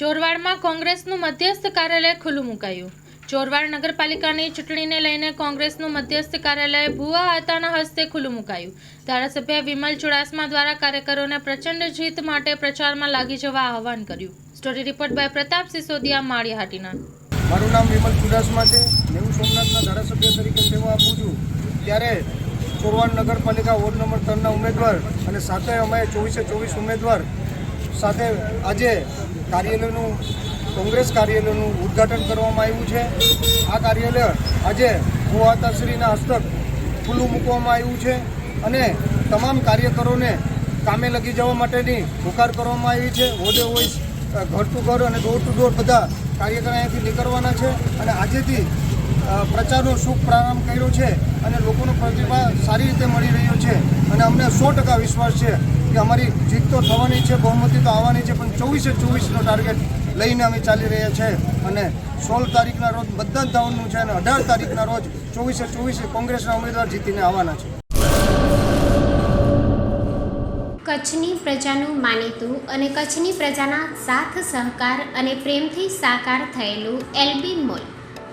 ચોરવાડમાં કોંગ્રેસનું મધ્યસ્થ કાર્યાલય ખુલ્લું મુકાયું. ચોરવાડ નગરપાલિકાની ચૂંટણીને લઈને કોંગ્રેસનું મધ્યસ્થ કાર્યાલય ભુવા આતાના હસ્તે ખુલ્લું મુકાયું. ધારાસભ્ય વિમલ ચુડાસમા દ્વારા કાર્યકરોને પ્રચંડ જીત માટે પ્રચારમાં લાગી જવા આહવાન કર્યું. Story report by Pratap Sisodiya, Maliya Hatina. મારું નામ વિમલ ચુડાસમા છે. નેવું સોમનાથના ધારાસભ્ય તરીકે સેવા આપું છું. ત્યારે ચોરવાડ નગરપાલિકા વોર્ડ નંબર ત્રણના ઉમેદવાર અને સાથે અમે ચોવીસે ચોવીસ ઉમેદવાર સાથે આજે કાર્યાલયનું, કોંગ્રેસ કાર્યાલયનું ઉદ્ઘાટન કરવામાં આવ્યું છે. આ કાર્યાલય આજે ભુવાતાશ્રીના હસ્તક ખુલ્લું મૂકવામાં આવ્યું છે અને તમામ કાર્યકરોને કામે લગી જવા માટેની હુકાર કરવામાં આવી છે. હોડે હોય ઘર ટુ ઘર અને ડોર ટુ ડોર બધા કાર્યકરો અહીંયાથી નીકળવાના છે અને આજેથી પ્રચારનો શુભ પ્રારંભ કર્યો છે અને લોકોનો પ્રતિભાવ સારી રીતે મળી રહ્યો છે. અને અમને સો ટકા વિશ્વાસ છે કે અમારી જીત તો થવાની છે, બહુમતી તો આવવાની છે, પણ ચોવીસે ચોવીસનો ટાર્ગેટ લઈને અમે ચાલી રહ્યા છે. અને સોળ તારીખના રોજ બધા જ ધાવનનું છે અને અઢાર તારીખના રોજ ચોવીસે ચોવીસે કોંગ્રેસના ઉમેદવાર જીતીને આવવાના છે. કચ્છની પ્રજાનું માનીતું અને કચ્છની પ્રજાના સાથ સહકાર અને પ્રેમથી સાકાર થયેલું એલબી મોલ.